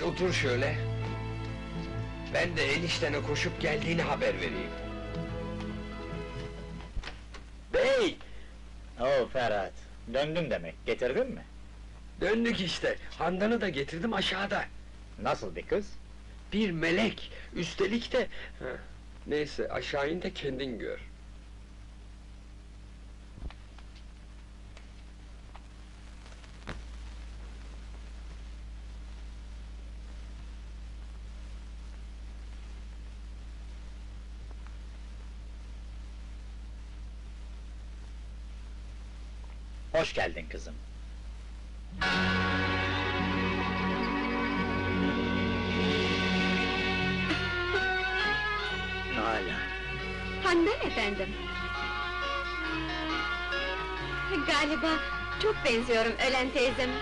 Geç. Otur şöyle. Ben de eniştene koşup geldiğini haber vereyim. Bey! Oo Ferhat, döndün demek, getirdin mi? Döndük işte. Handan'ı da getirdim aşağıda. Nasıl bir kız? Bir melek. Üstelik de... Heh, Neyse aşağı in de kendin gör. Hoş geldin kızım. Hala. Handan efendim. Galiba çok benziyorum ölen teyzeme.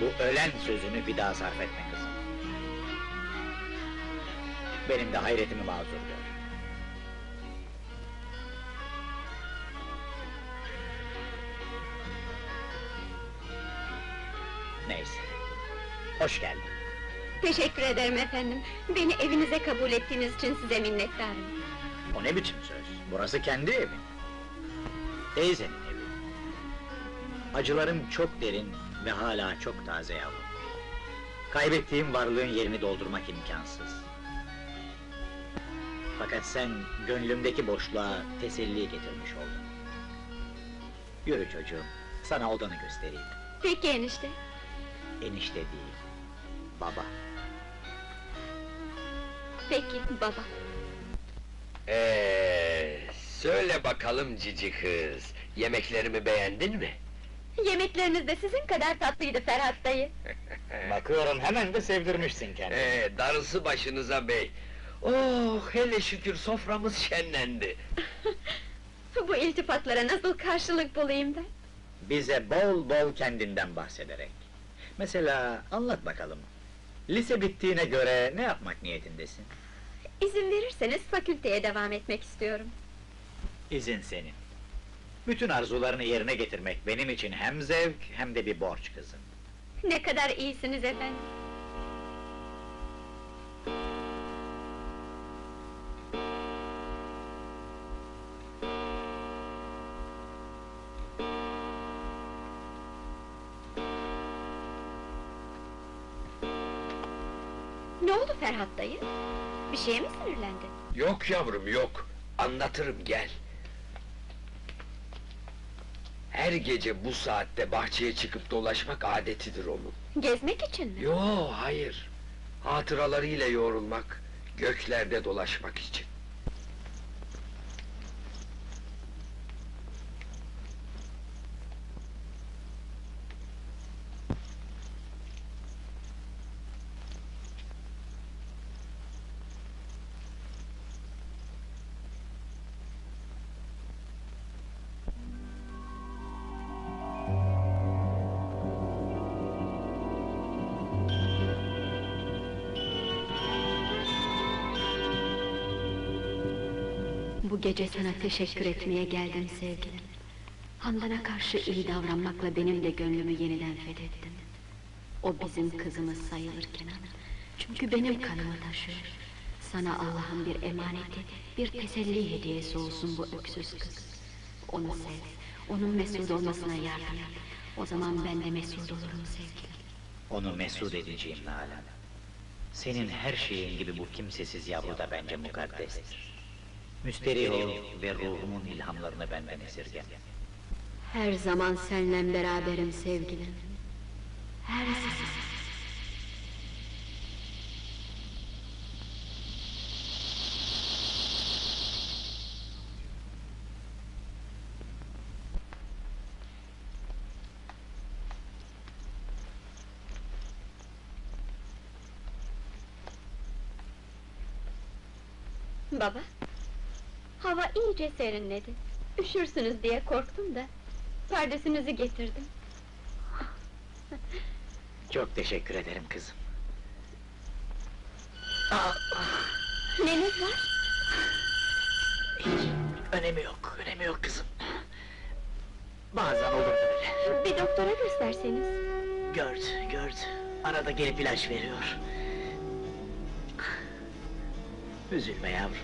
Bu ölen sözünü bir daha sarf etme kızım. Benim de hayretimi mazur gör. Hoş geldin. Teşekkür ederim efendim. Beni evinize kabul ettiğiniz için size minnettarım. O ne biçim söz? Burası kendi evin. Teyzenin evi. Acılarım çok derin ve hala çok taze yavrum. Kaybettiğim varlığın yerini doldurmak imkansız. Fakat sen gönlümdeki boşluğa teselli getirmiş oldun. Yürü çocuğum, sana odanı göstereyim. Peki enişte. Enişte değil, baba. Peki baba. Ee, söyle bakalım cici kız. Yemeklerimi beğendin mi? Yemekleriniz de sizin kadar tatlıydı Ferhat dayı. Bakıyorum hemen de sevdirmişsin kendini. Ee, darısı başınıza bey. Oh, hele şükür soframız şenlendi. Bu iltifatlara nasıl karşılık bulayım ben? Bize bol bol kendinden bahsederek. Mesela anlat bakalım. Lise bittiğine göre ne yapmak niyetindesin? İzin verirseniz fakülteye devam etmek istiyorum. İzin senin. Bütün arzularını yerine getirmek benim için hem zevk hem de bir borç kızım. Ne kadar iyisiniz efendim. Yok yavrum yok. Anlatırım gel. Her gece bu saatte bahçeye çıkıp dolaşmak adetidir onun. Gezmek için mi? Yo hayır. Hatıralarıyla yoğrulmak, göklerde dolaşmak için. Bu gece sana teşekkür etmeye geldim sevgilim. Handan'a karşı iyi davranmakla benim de gönlümü yeniden fethettin. O bizim kızımız sayılır Kenan. Çünkü benim kanımı taşıyor. Sana Allah'ın bir emaneti, bir teselli hediyesi olsun bu öksüz kız. Onu sev, onun mesut olmasına yardım et. O zaman ben de mesut olurum sevgilim. Onu mesut edeceğim Nalan. Senin her şeyin gibi bu kimsesiz yavru da bence mukaddestir. Müsterih ol ve ruhumun ilhamlarını benden esirge. Her zaman seninle beraberim sevgilim. Her zaman. Baba, iyice serinledi. Üşürsünüz diye korktum da. Pardesinizi getirdim. Çok teşekkür ederim kızım. Neniz var? Hiç önemi yok, önemi yok kızım. Bazen olur böyle. Bir doktora gösterseniz. Gördü, gördü. Arada gelip ilaç veriyor. Üzülme yavrum.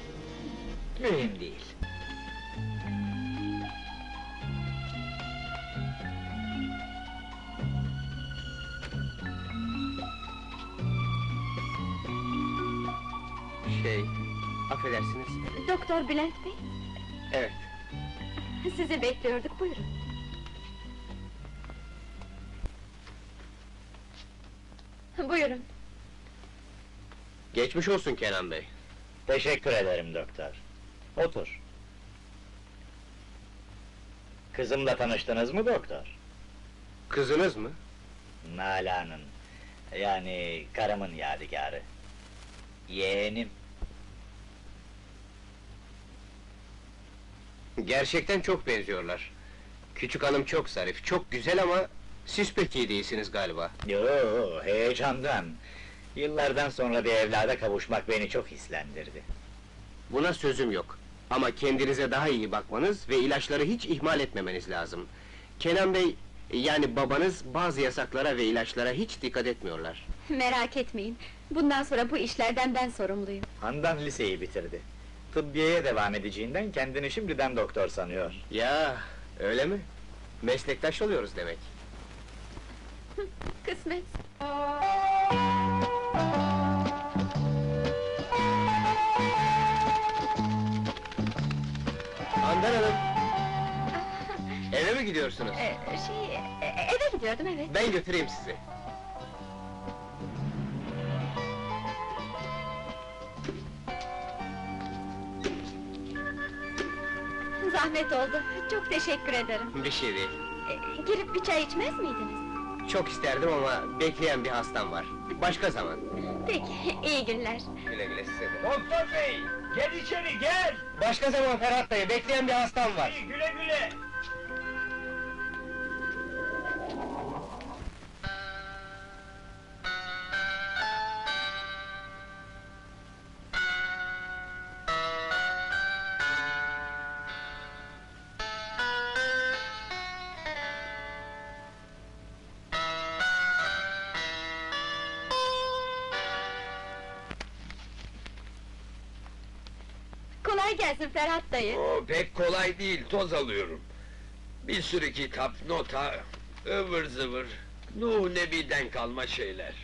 Mühim değil. Şey, affedersiniz. Doktor Bülent Bey, Evet. sizi bekliyorduk, buyurun. Buyurun. Geçmiş olsun Kenan Bey. Teşekkür ederim doktor. Otur. Kızımla tanıştınız mı doktor? Kızınız mı? Nalan'ın, yani karımın yadigarı. Yeğenim. Gerçekten çok benziyorlar. Küçük hanım çok zarif, çok güzel ama... ...siz pek iyi değilsiniz galiba. Yo, heyecandan. Yıllardan sonra bir evlada kavuşmak beni çok hislendirdi. Buna sözüm yok. Ama kendinize daha iyi bakmanız ve ilaçları hiç ihmal etmemeniz lazım. Kenan Bey, yani babanız bazı yasaklara ve ilaçlara hiç dikkat etmiyorlar. Merak etmeyin, bundan sonra bu işlerden ben sorumluyum. Handan liseyi bitirdi. Tıbbiyeye devam edeceğinden kendini şimdiden doktor sanıyor. Ya, öyle mi? Meslektaş oluyoruz demek. Kısmet. Handan Hanım! Eve mi gidiyorsunuz? Ee, şey, e- eve gidiyordum, evet. Ben götüreyim sizi. Zahmet oldu, çok teşekkür ederim. Bir şey değil. Ee, girip bir çay içmez miydiniz? Çok isterdim ama bekleyen bir hastam var. Başka zaman. Peki, iyi günler. Güle güle size de. Doktor bey, gel içeri gel. Başka zaman Ferhat Bey, bekleyen bir hastam var. İyi, güle güle. Gelsin Ferhat dayı. O pek kolay değil, toz alıyorum. Bir sürü kitap, nota, ıvır zıvır, Nuh Nebi'den kalma şeyler.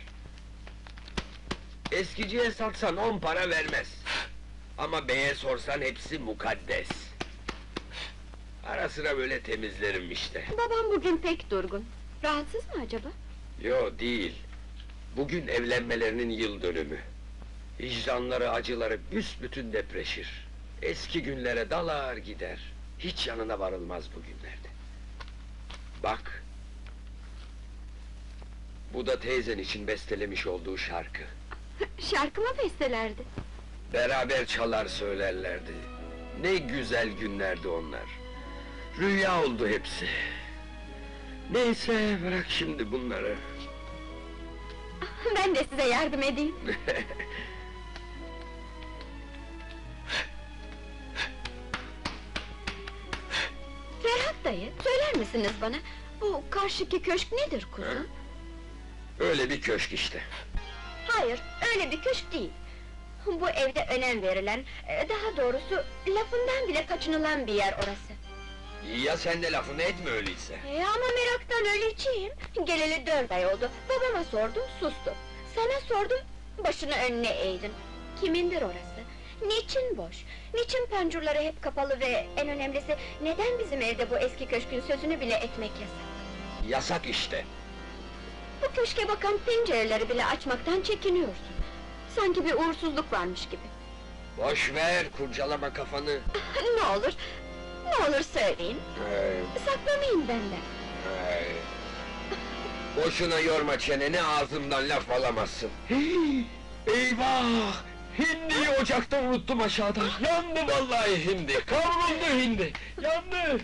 Eskiciye satsan on para vermez. Ama beye sorsan hepsi mukaddes. Ara sıra böyle temizlerim işte. Babam bugün pek durgun. Rahatsız mı acaba? Yo değil. Bugün evlenmelerinin yıl dönümü. Hicranları, acıları büsbütün depreşir. Eski günlere dalar gider. Hiç yanına varılmaz bugünlerde. Bak. Bu da teyzen için bestelemiş olduğu şarkı. Şarkı mı bestelerdi? Beraber çalar söylerlerdi. Ne güzel günlerdi onlar. Rüya oldu hepsi. Neyse bırak şimdi bunları. Ben de size yardım edeyim. dayı, söyler misiniz bana? Bu karşıki köşk nedir kuzum? Öyle bir köşk işte. Hayır, öyle bir köşk değil. Bu evde önem verilen, e, daha doğrusu lafından bile kaçınılan bir yer orası. Ya sen de lafını etme öyleyse. E ama meraktan öleceğim. Geleli dört ay oldu. Babama sordum, sustu. Sana sordum, başını önüne eğdin. Kimindir orası? Niçin boş? Niçin pancurları hep kapalı ve en önemlisi neden bizim evde bu eski köşkün sözünü bile etmek yasak? Yasak işte. Bu köşke bakan pencereleri bile açmaktan çekiniyorsun. Sanki bir uğursuzluk varmış gibi. Boş ver, kurcalama kafanı. ne olur, ne olur söyleyin. Hey, Saklamayın benden. hey. Boşuna yorma çeneni, ağzımdan laf alamazsın. Eyvah! Hindiyi ocakta unuttum aşağıda. Yandı vallahi hindi, kavruldu hindi. Yandı!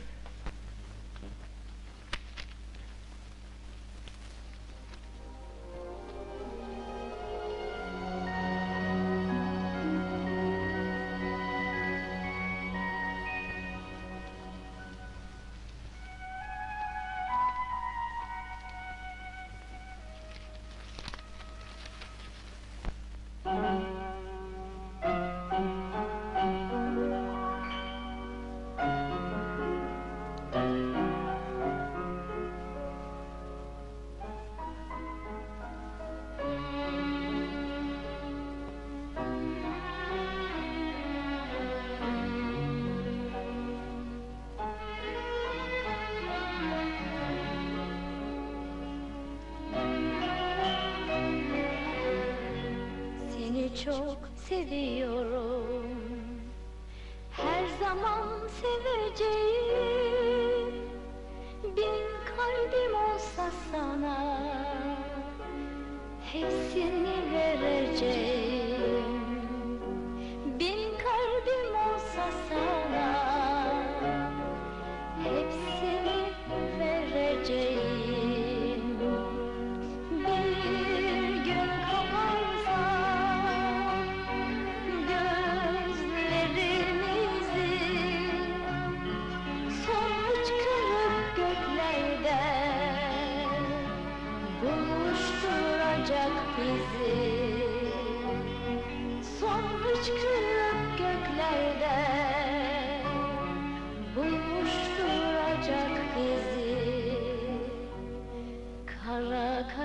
Çok seviyorum. Her zaman seveceğim. Bin kalbim olsa sana Hepsini vereceğim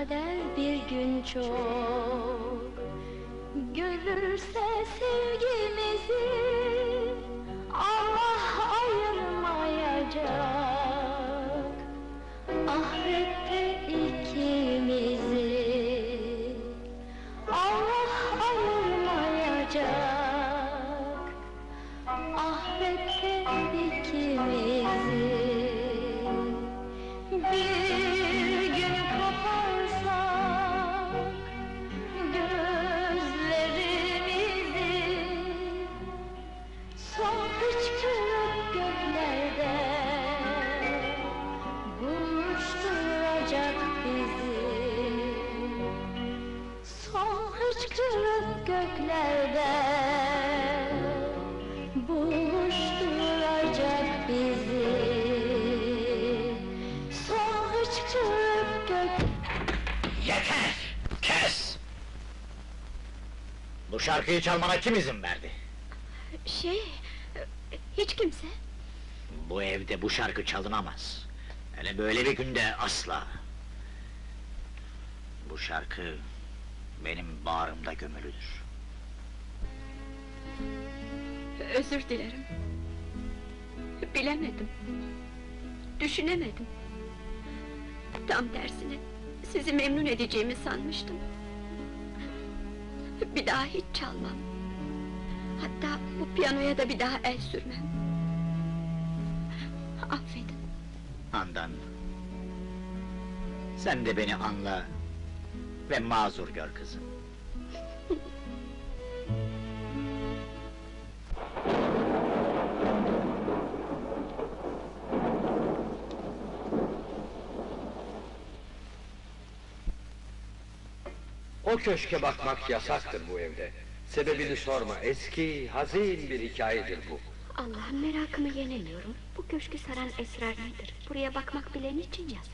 kader bir gün çok. Görürse sevgimizi Bu şarkıyı çalmana kim izin verdi? Şey, hiç kimse. Bu evde bu şarkı çalınamaz. Hele böyle bir günde asla. Bu şarkı benim bağrımda gömülüdür. Özür dilerim. Bilemedim. Düşünemedim. Tam tersine sizi memnun edeceğimi sanmıştım. Bir daha hiç çalmam. Hatta bu piyanoya da bir daha el sürmem. Affedin. Handan. Sen de beni anla ve mazur gör kızım. Köşke bakmak yasaktır bu evde. Sebebini sorma, eski, hazin bir hikayedir bu. Allah'ım merakımı yenemiyorum. Bu köşkü saran esrar nedir? Buraya bakmak bile niçin yasak?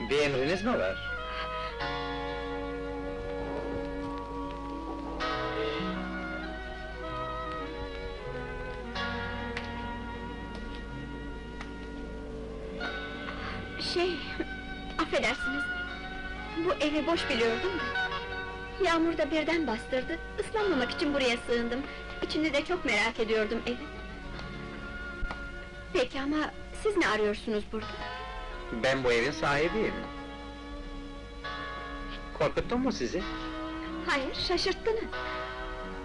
Bir emriniz mi var? Şey, affedersiniz. Bu evi boş biliyordum da. Yağmur da birden bastırdı. Islanmamak için buraya sığındım. İçini de çok merak ediyordum evi. Peki ama siz ne arıyorsunuz burada? Ben bu evin sahibiyim. Korkuttum mu sizi? Hayır, şaşırttınız.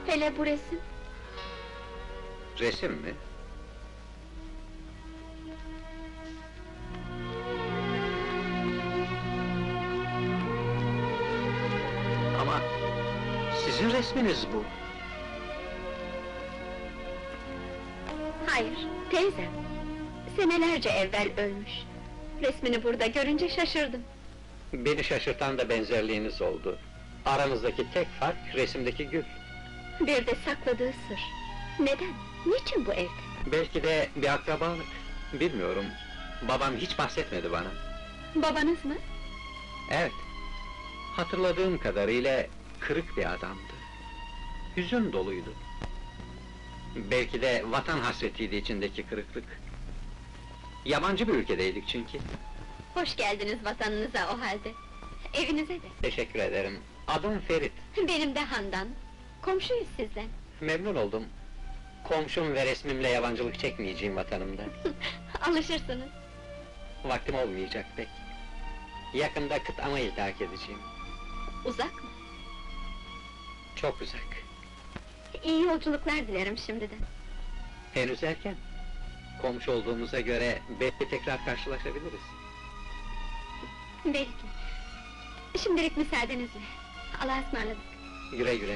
Hele bu resim. Resim mi? Ama sizin resminiz bu. Hayır, teyzem. Senelerce evvel ölmüş. Resmini burada görünce şaşırdım. Beni şaşırtan da benzerliğiniz oldu. Aranızdaki tek fark resimdeki gül. Bir de sakladığı sır. Neden? Niçin bu evde? Belki de bir akrabalık. Bilmiyorum. Babam hiç bahsetmedi bana. Babanız mı? Evet. Hatırladığım kadarıyla kırık bir adamdı. Hüzün doluydu. Belki de vatan hasretiydi içindeki kırıklık. Yabancı bir ülkedeydik çünkü. Hoş geldiniz vatanınıza o halde. Evinize de. Teşekkür ederim. Adım Ferit. Benim de Handan. Komşuyuz sizden. Memnun oldum. Komşum ve resmimle yabancılık çekmeyeceğim vatanımda. Alışırsınız. Vaktim olmayacak pek. Yakında kıtama iltihak edeceğim. Uzak mı? Çok uzak. İyi yolculuklar dilerim şimdiden. Henüz erken. Komşu olduğumuza göre belki tekrar karşılaşabiliriz. Belki. Şimdilik müsaadenizle. Allah'a ısmarladık. Güle güle.